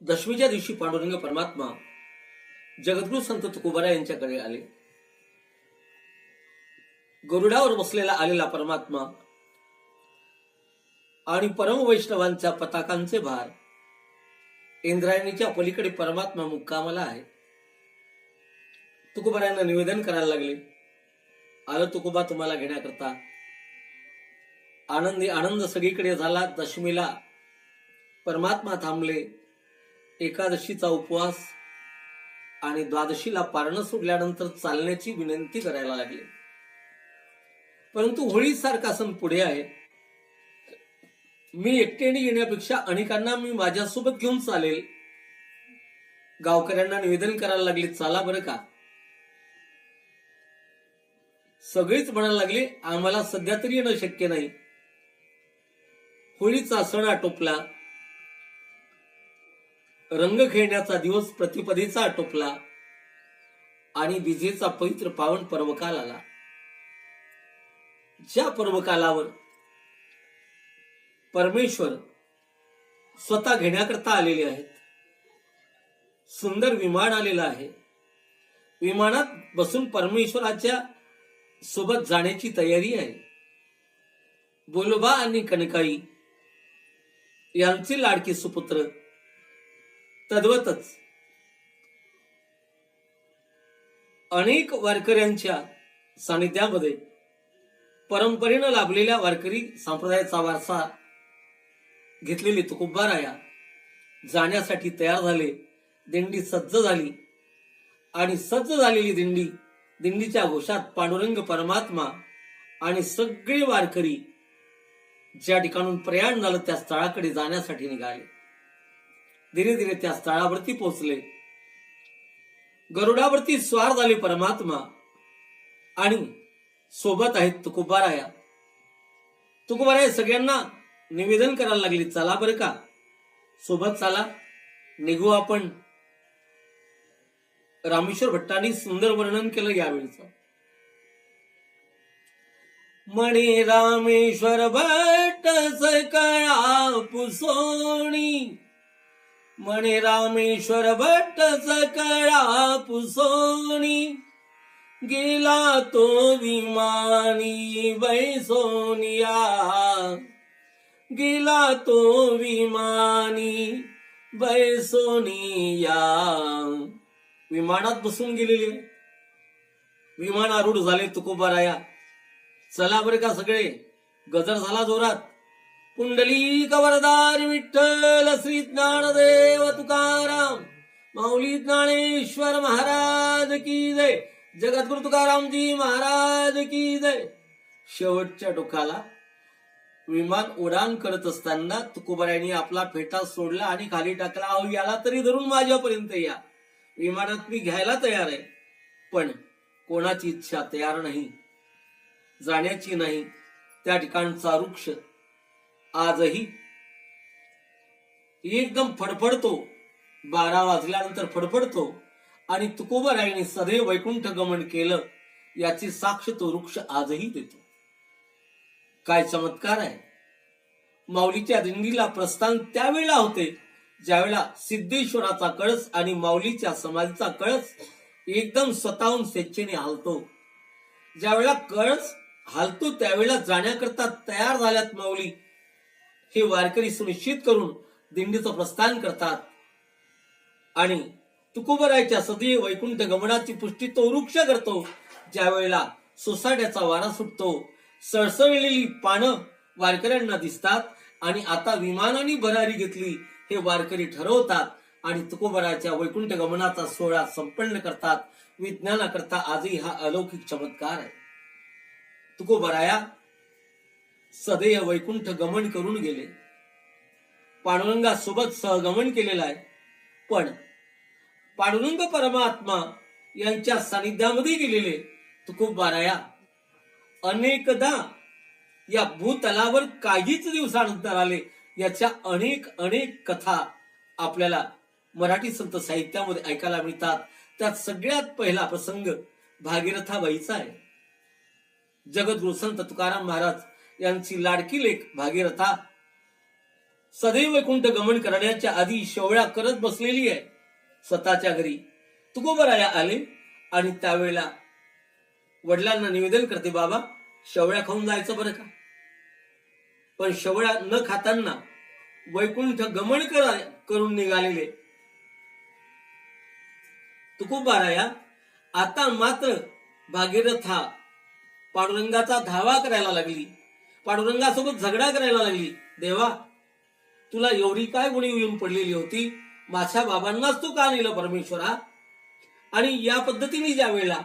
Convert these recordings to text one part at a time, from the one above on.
दशमीच्या दिवशी पांडुरंग परमात्मा जगद्गुरु संत तुकोबारा यांच्याकडे आले. गरुडावर बसलेला आलेला परमात्मा आणि परम वैष्णवांच्या पताकांचे भार इंद्रायणीच्या पलीकडे परमात्मा मुक्कामाला आहे. तुकोबारायांना निवेदन करायला लागले. आलं तुकोबा तुम्हाला घेण्याकरता. आनंदी आनंद सगळीकडे झाला. दशमीला परमात्मा थांबले. एकादशीचा उपवास आणि द्वादशीला पारणं सोडल्यानंतर चालण्याची विनंती करायला लागले. परंतु होळीसारखा सण पुढे आहे. मी एकट्याने येण्यापेक्षा अनेकांना मी माझ्यासोबत घेऊन चालेल. गावकऱ्यांना निवेदन करायला लागले चाला बरं का? सगळीच म्हणायला लागले आम्हाला सध्या तरी येणं शक्य नाही. होळीचा सण आटोपला. रंग खेळण्याचा दिवस प्रतिपदेचा आटोपला आणि विजेचा पवित्र पावन पर्वकाल आला. ज्या पर्वकालावर परमेश्वर स्वतः घेण्याकरता आलेले आहेत सुंदर विमान आलेलं आहे विमानात बसून परमेश्वराच्या सोबत जाण्याची तयारी आहे. बोलोबा आणि कणकाई यांचे लाडके सुपुत्र तद्वतच. अनेक वारकऱ्यांच्या सानिध्यामध्ये परंपरेनं लाभलेल्या वारकरी संप्रदायाचा वारसा घेतलेले तुकुब्बाराया जाण्यासाठी तयार झाले. दिंडी सज्ज झाली आणि सज्ज झालेली दिंडी दिंडीच्या घोषात पांडुरंग परमात्मा आणि सगळे वारकरी ज्या ठिकाणून प्रयाण झालं त्या स्थळाकडे जाण्यासाठी निघाले. धीरे धीरे त्या स्थळावरती पोहोचले. गरुडावरती स्वार झाले परमात्मा. आणि सोबत आहेत तुकोबाराया तुकोबाराया सगळ्यांना निवेदन करायला लागले चला बरं का? सोबत चला. निघू आपण. रामेश्वर भट्टांनी सुंदर वर्णन केलं यावेळीच. म्हणे रामेश्वर भट्ट सकळा पुसोणी म्हणे रामेश्वर भट्ट सकळा पुसोणी गेला तो विमानी बैसोनिया गेला तो विमानी बैसोनिया विमानात बसून गेलेले. विमान आरूढ झाले तुकोबाराया. चला बरे का सगळे गजर झाला जोरात. कुंडली कवरदार विठ्ठल. श्री ज्ञानदेव तुकाराम माऊली ज्ञानेश्वर महाराज की जय. जगद्गुरु तुकारामजी महाराज की जय. शेवटच्या टोकाला विमान उडान करत असताना तुकोबारायांनी आपला फेटा सोडला आणि खाली टाकला अहो याला तरी धरून माझ्यापर्यंत या. विमानात मी घ्यायला तयार आहे पण कोणाची इच्छा तयार नाही जाण्याची नाही. त्या ठिकाणचा वृक्ष आजही एकदम फडफडतो. बारा वाजल्यानंतर फडफडतो आणि तुकोबराईने सदैव वैकुंठ गमन केलं याची साक्ष तो वृक्ष आजही देतो. काय चमत्कार आहे. माऊलीच्या दिंडीला प्रस्थान त्यावेळेला होते ज्यावेळेला सिद्धेश्वराचा कळस आणि माऊलीच्या समाधीचा कळस एकदम स्वतःहून स्वेच्छेने हालतो. ज्यावेळेला कळस हालतो त्यावेळेला जाण्याकरता तयार झाल्यात माऊली. हे वारकरी सुनिश्चित करून दिंडीचं प्रस्थान करतात. आणि तुकोबरायच्या सदी वैकुंठ गमनाची पुष्टी तो वृक्ष करतो. ज्या वेळेला सोसाट्याचा वारा सुटतो. सळसळलेली पानं वारकऱ्यांना दिसतात. आणि आता विमानाने भरारी घेतली हे वारकरी ठरवतात. आणि तुकोबराच्या वैकुंठ गमनाचा सोहळा संपन्न करतात. विज्ञानाकरता आजही हा अलौकिक चमत्कार आहे. तुकोबराया सदैव वैकुंठ गमन करून गेले. पांडुरंगासोबत सहगमन केलेलं आहे. पण पांडुरंग परमात्मा यांच्या सानिध्यामध्ये गेलेले तुकोबाराया अनेकदा या भूतलावर काहीच दिवसानंतर आले याच्या अनेक अनेक कथा आपल्याला मराठी संत साहित्यामध्ये ऐकायला मिळतात. त्यात सगळ्यात पहिला प्रसंग भागीरथाबाईचा आहे. जगद्गुरु संत तुकाराम महाराज यांची लाडकी लेख भागीरथा सदैव वैकुंठ गमन करण्याच्या आधी शेवळ्या करत बसलेली आहे. स्वतःच्या घरी तुकोबराया आले आणि त्यावेळेला वडिलांना निवेदन करते बाबा शेवळ्या खाऊन जायचं बरं का? पण शेवळ्या न खाताना वैकुंठ गमन करून निघालेले. तुकोबाराया आता मात्र भागीरथ हा पांडुरंगाचा धावा करायला लागली. पांडुरंगासोबत झगडा करायला लागली. देवा तुला एवढी काय गुणी येऊन पडलेली होती? माझ्या बाबांनाच तू का नेलं परमेश्वरा? आणि या पद्धतीने ज्या वेळेला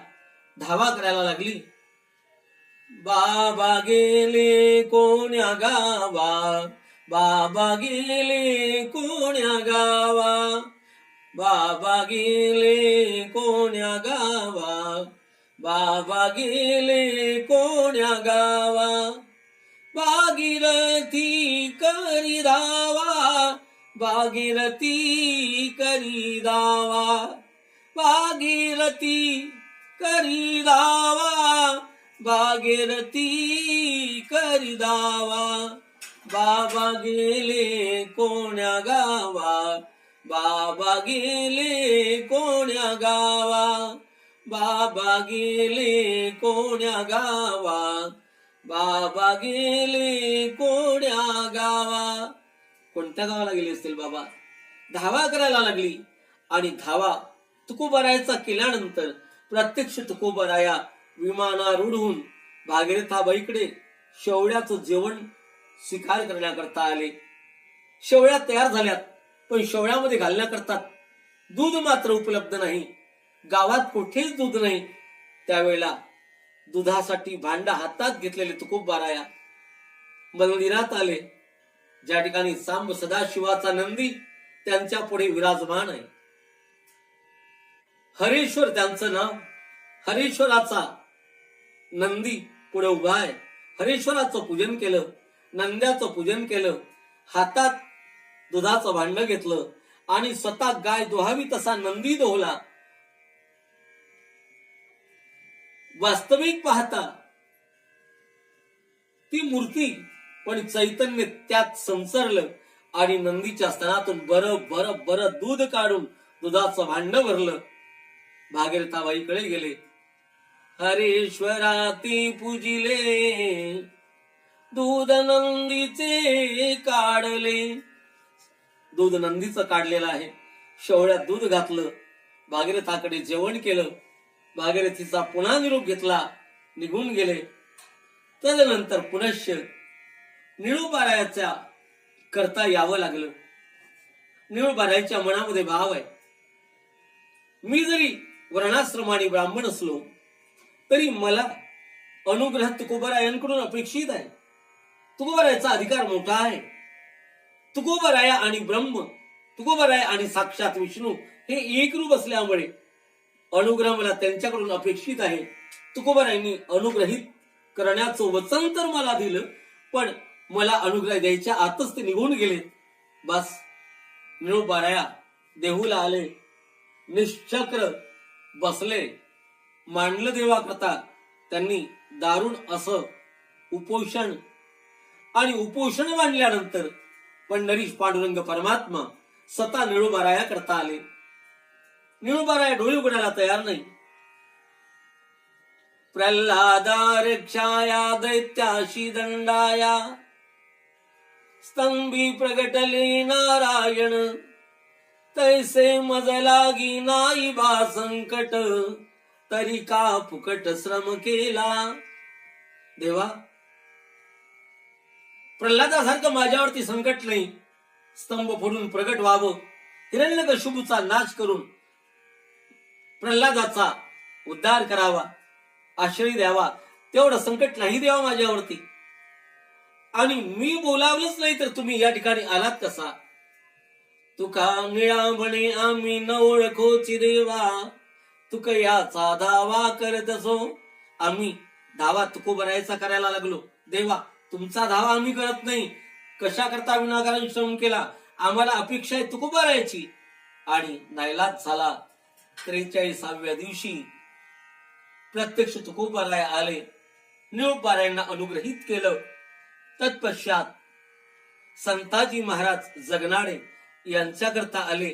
धावा करायला लागली बाबा गेले कोण्या गावा? बाबा गेले कोण्या गावा? बाबा गेले कोण्या गावा? बाबा गेले कोण्या गावा? भागीरथी करी दावा भागीरथी करी दावा भागीरथी करी दावा भागीरथी करी दावा. बाबा गेले कोण्या गावा बाबा गेले कोण्या गावा बाबा गेले कोण्या गावा बाबा गेले कोण्या गावा. कोणत्या गावाला गेले असतील बाबा? धावा करायला लागली. आणि धावा तुकोबरायाचा केल्यानंतर प्रत्यक्ष तुकोबराया विमानारूढ होऊन भागीरथाबाईकडे शेवळ्याचं जेवण स्वीकार करण्याकरता आले. शेवळ्या तयार झाल्यात पण शेवळ्यामध्ये घालण्याकरता दूध मात्र उपलब्ध नाही. गावात कुठेच दूध नाही. त्यावेळेला दुधासाठी भांडा हातात घेतलेले तुकोब बाराया. मंदिरात आले. ज्या ठिकाणी सांब सदाशिवाचा नंदी त्यांच्या पुढे विराजमान आहे. हरेश्वर त्यांचं नाव हरेश्वराचा नंदी पुढे उभा आहे. हरेश्वराचं पूजन केलं नंद्याचं पूजन केलं हातात दुधाचं भांड घेतलं आणि स्वतः गाय दोहावी तसा नंदी दोहला. वास्तविक पाहता ती मूर्ती पण चैतन्य त्यात संसरलं आणि नंदीच्या स्तनातून बरं बरं बर दूध काढून दुधाचं भांड भरलं. भागीरथाबाईकडे गेले. हरेश्वराती पूजिले. दूध नंदीचे काढले. दूध नंदीचं काढलेलं आहे. शेवळ्यात दूध घातलं. भागीरथाकडे जेवण केलं. भागीरथीचा पुन्हा निरोप घेतला निघून गेले. तदनंतर पुनश्च निळूबारायाच्या करता यावं लागलं. निळूबारायाच्या मनामध्ये भाव आहे. मी जरी वर्णाश्रमाने ब्राह्मण असलो तरी मला अनुग्रह तुकोबरायांकडून अपेक्षित आहे. तुकोबरायाचा अधिकार मोठा आहे. तुकोबराया आणि ब्रह्म तुकोबराया आणि साक्षात विष्णू हे एक रूप असल्यामुळे अनुग्रह मला त्यांच्याकडून अपेक्षित आहे. तुकोबरायांनी अनुग्रहित करण्याचं वचन तर मला दिलं पण मला अनुग्रह द्यायच्या आतच ते निघून गेले. बस निळूबाराया देहूला आले. निश्चक्र बसले. मांडलं देवाकरता. त्यांनी दारुण असं उपोषण आणि उपोषण मांडल्यानंतर पंढरीश पांडुरंग परमात्मा स्वतः निळूबाराया करता आले. निळूबाराया डोळे उघडायला तयार नाही. प्रल्हादा दैत्याशी दंडाया. स्तंभी प्रगटली नारायण. तैसे मज लागी बा संकट. तरी का फुकट श्रम केला? देवा. प्रल्हादासारखं माझ्यावरती संकट नाही. स्तंभ फोडून प्रगट व्हावं. हिरण्यकशुपूचा नाश करून प्रल्हादाचा उद्धार करावा आश्रय द्यावा तेवढं संकट नाही द्यावा माझ्यावरती. आणि मी बोलावलंच नाही तर तुम्ही या ठिकाणी आलात कसा? तुका निळा म्हणे आम्ही न ओळखोची देवा. तुक याचा दावा करत असो. आम्ही दावा तुको बरायचा करायला लागलो. देवा तुमचा धावा आम्ही करत नाही. कशा करता विनाकारण श्रम केला? आम्हाला अपेक्षा आहे तुको बरायची आणि नाईलाज झाला. त्रेचाळीसाव्या दिवशी प्रत्यक्ष तुकोबाला आले. निळोबारायांना अनुग्रहित केलं. तत्पश्चात संताजी महाराज जगनाडे यांच्याकरता आले.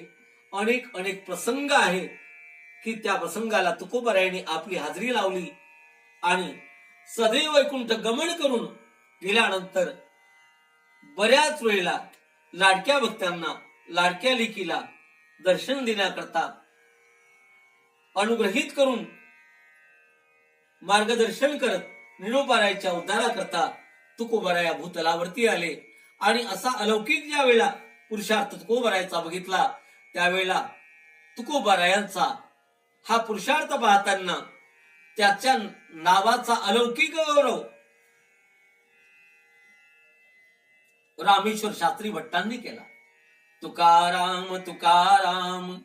अनेक अनेक प्रसंग आहे की त्या प्रसंगाला तुकोबरायांनी आपली हाजरी लावली आणि सदैव वैकुंठ गमन करून गेल्यानंतर बऱ्याच वेळेला लाडक्या भक्तांना लाडक्या लेकीला दर्शन देण्याकरता अनुग्रहित करून मार्गदर्शन करत निरोपारायच्या उद्धाराकरता तुकोबराया भूतलावरती आले. आणि असा अलौकिक ज्या वेळेला पुरुषार्थ तुकोबरायचा बघितला त्यावेळेला तुकोबरायांचा हा पुरुषार्थ पाहताना त्याच्या नावाचा अलौकिक गौरव रामेश्वर शास्त्री भट्टांनी केला. तुकाराम तुकाराम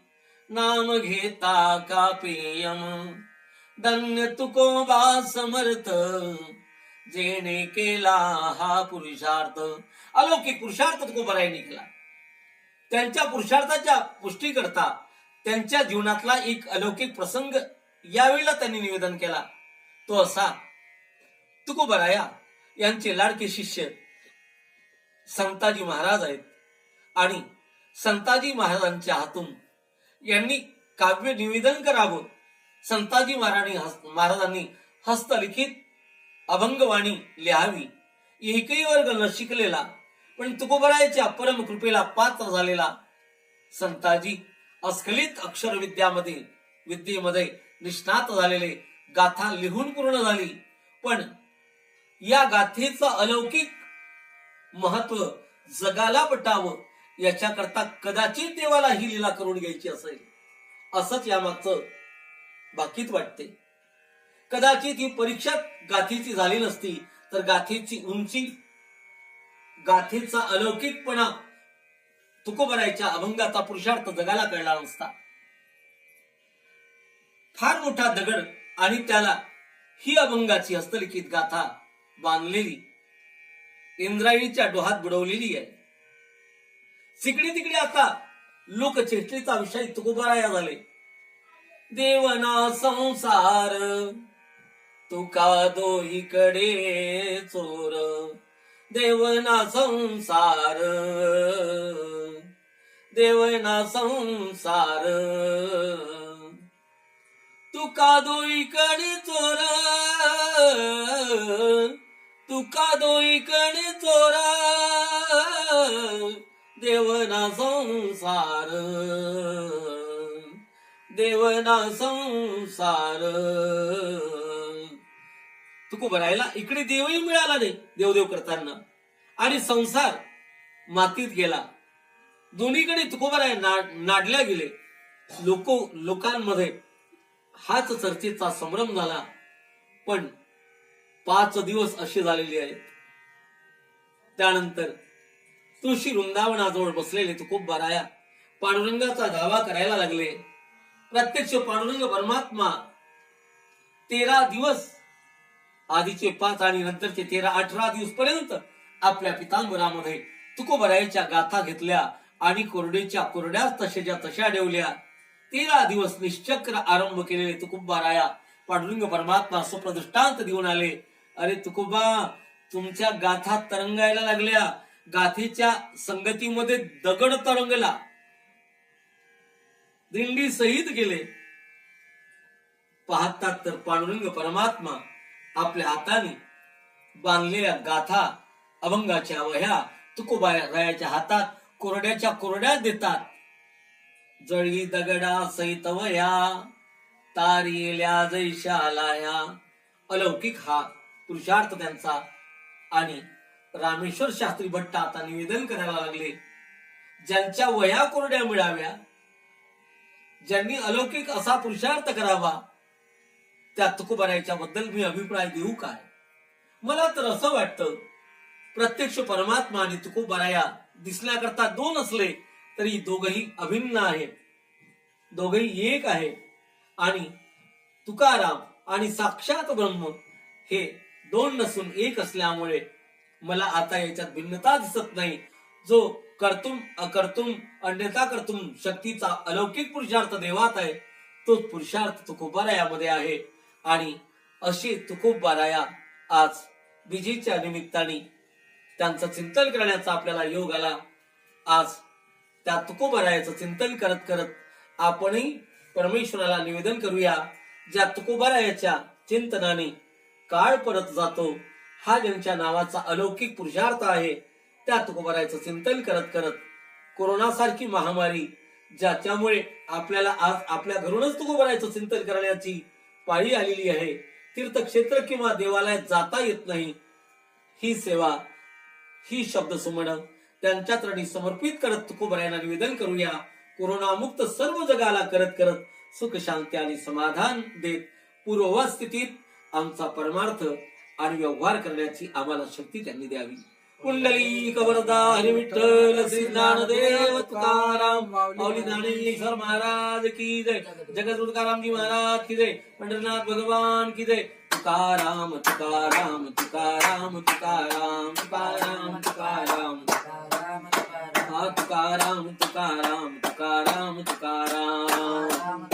नाम घेता का पेयम धन्य तुकोबा समर्थ जेणे केला हा पुरुषार्थ. अलौकिक पुरुषार्थ तुकोबरायांनी केला त्यांच्या पुरुषार्थाच्या पुष्टी करता त्यांच्या जीवनातला एक अलौकिक प्रसंग यावेळेला त्यांनी निवेदन केला. तो असा तुकोबराया यांचे लाडके शिष्य संताजी महाराज आहेत. आणि संताजी महाराजांच्या हातून यांनी काव्य निवेदन करावं. संताजी महाराणी महाराजांनी हस्तलिखित अभंगवाणी लिहावी. एकही वर्ग न शिकलेला पण तुकोबरायाच्या परम कृपेला पात्र झालेला संताजी अस्खलित अक्षर विद्यामध्ये विद्येमध्ये निष्णात झालेले गाथा लिहून पूर्ण झाली. पण या गाथेचं अलौकिक महत्त्व जगाला पटावं याच्याकरता कदाचित देवाला ही लीला करून घ्यायची असेल. असंच यामागचं बाकीत वाटते. कदाचित ही परीक्षा गाथेची झाली नसती तर गाथेची उंची गाथेचा अलौकिकपणा तुकोबरायच्या अभंगाचा पुरुषार्थ जगाला कळला नसता. फार मोठा दगड आणि त्याला ही अभंगाची हस्तलिखित गाथा बांधलेली इंद्रायणीच्या डोहात बुडवलेली आहे. तिकडे तिकडे आता लोकचेष्टेचा विषय तुकोबराया झाले देवना संसार तुका दोहीकडे चोर. देवना संसार देवना संसार. तुका दोईकडे चोर तुका दोईकडे चोरा. देवना संसार. देवना संसार. तुको भरायला इकडे देवही मिळाला नाही देवदेव करताना. आणि संसार मातीत गेला. दोन्हीकडे तुकोबराय नाडल्या गेले. लोक लोकांमध्ये हाच चर्चेचा संभ्रम झाला. पण पाच दिवस असे झालेले आहेत. त्यानंतर तुळशी वृंदावनाजवळ बसलेले तो खूप बराया पांडुरंगाचा धावा करायला लागले. प्रत्यक्ष पांडुरंग परमात्मा तेरा दिवस आधीचे पाच आणि नंतरचे तेरा अठरा दिवस पर्यंत आपल्या पितांबरामध्ये तुकोबरायाच्या गाथा घेतल्या आणि कोरडेच्या कोरड्याच तशाच्या तशा ठेवल्या. तेरा दिवस निश्चक्र आरंभ केलेले तुकुबाराया पांडुरंग परमात्मा सुप्रदृष्टांत देऊन आले. अरे तुकोबा तुमच्या गाथा तरंगायला लागल्या. गाथेच्या संगतीमध्ये दगड तरंगला. दिंडी सहित गेले. पाहतात तर पांडुरंग परमात्मा आपल्या हाताने बांधलेल्या गाथा अभंगाच्या वह्या तुकोबारायाच्या हातात कोरड्याच्या कोरड्या देतात. जळी दगडा सहित वया तारिल्या जैशालाया. अलौकिक हा पुरुषार्थ त्यांचा आणि रामेश्वर शास्त्री भट्ट आता निवेदन करायला लागले. ज्यांच्या वया कोरड्या मिळाव्या ज्यांनी अलौकिक असा पुरुषार्थ करावा त्या तुकोबारायच्या बद्दल मी अभिप्राय देऊ काय? मला तर असं वाटतं प्रत्यक्ष परमात्मा आणि तुकोबाराया दिसण्याकरता दोन असले तरी दोघही अभिन्न आहेत. दोघही एक आहे आणि तुकाराम आणि साक्षात ब्रह्म हे दोन नसून एक असल्यामुळे मला आता याच्यात भिन्नता दिसत नाही. जो कर्तुम अकर्तुम अन्यथा कर्तुम शक्तीचा अलौकिक पुरुषार्थ देवात आहे तोच पुरुषार्थ तुकोबारायामध्ये आहे. आणि अशी तुकोबाराया आज विजेच्या निमित्ताने त्यांचं चिंतन करण्याचा आपल्याला योग आला. आज त्या तुकोबारायाचं चिंतन करत करत आपणही परमेश्वराला निवेदन करूया ज्या तुकोबारायाच्या चिंतनाने काळ परत जातो. हा ज्यांच्या नावाचा अलौकिक पुरुषार्थ आहे त्या तुकोबरायाचं चिंतन करत करत कोरोनासारखी महामारी ज्याच्यामुळे आपल्याला आज आपल्या घरूनच तुकोबरायाचं चिंतन करण्याची पाळी आलेली आहे. तीर्थक्षेत्र किंवा देवालयात जाता येत नाही. ही सेवा ही शब्द सुमण त्यांच्या चरणी समर्पित करत तुकोबरायांना निवेदन करूया. कोरोना मुक्त सर्व जगाला करत करत सुख शांती आणि समाधान देत पूर्ववत स्थितीत आमचा परमार्थ आणि व्यवहार करण्याची आम्हाला शक्ती त्यांनी द्यावी. कुंडली कवरदा हरी विठ्ठल श्री ज्ञानदेव तुकाराम माऊली ज्ञानेश्वर महाराज की जय. जगत तुकारामजी महाराज की जय. पंढरनाथ भगवान की जय. तुकाराम तुकाराम तुकाराम तुकाराम तुकाराम तुकाराम. तुकाराम तुकाराम. तुकाराम तुकाराम तुकाराम तुकाराम तुकाराम तुकाराम.